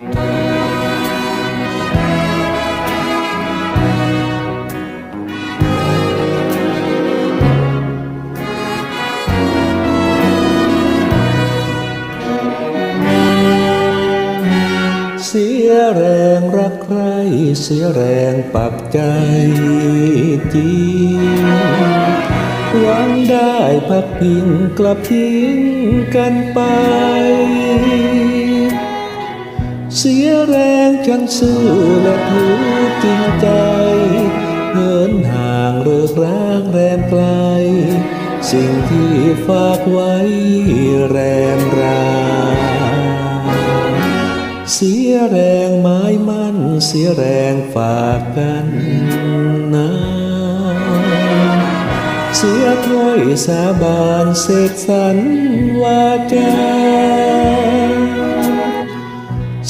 เสียแรงรักใคร เสียแรงปักใจจริงหวังได้พักพิงกลับทิ้งกันไป เสียแรงฉันซื่อและถือจริงใจ เหินห่างเลิกร้างแรมไกล สิ่งที่ฝากไว้แรมรา เสียแรงไม้มันเสียแรงฝากกันนะเสียถ้อยสาบานเสกสรรวาจา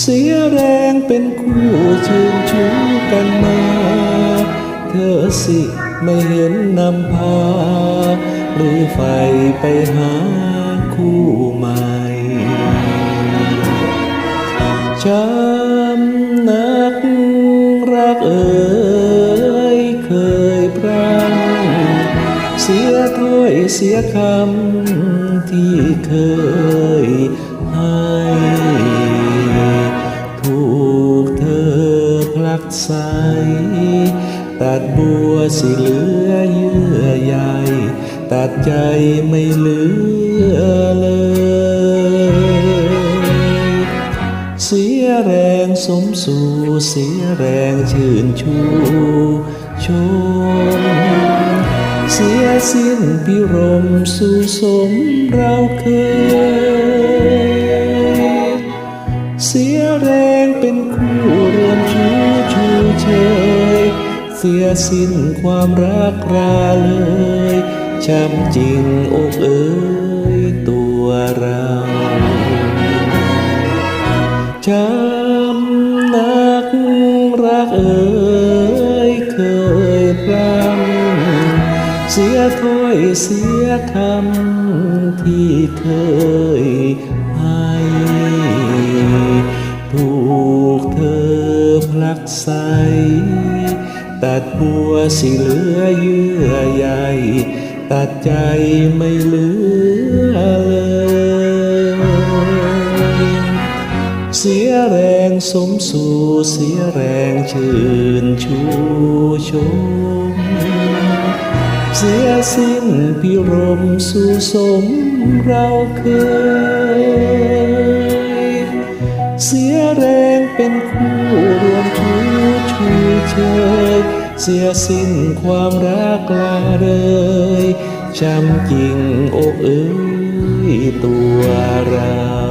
เสียแรงเป็นคู่ชื่นชูกันมา เธอสิไม่เห็นนำพา หรือไฟไปหาคู่ใหม่ช้ำนักรักเอ่ยเคยพร่ำเสียถ้อยเสียคำที่เคยให้ ใส ตัดบัวสิเหลือเยื่อใยตัดใจไม่เหลือเลย เสียแรงสมสู่เสียแรงชื่นชูชมเสียสิ้นพิรมสู่สมเราเคย เสียแรง เสียสิ้นความรักราเลยช้ำจริงอกเอ๋ยตัวเราช้ำนักรักเอ่ยเคยพรำเสียถ้อยเสียคำที่เคยให้ถูกเธอผลักใส ตัดบัวสิเหลือเยื่อใยตัดใจไม่เหลือเลย เสียแรงสมสู่เสียแรงชื่นชูชม เสียสิ้นพิรมสู่สมเราเคย เสียแรงเป็นคู่รวม เชยเสียสิ้นความรักลาเลยช้ำจริงอกเอ้ยตัวเรา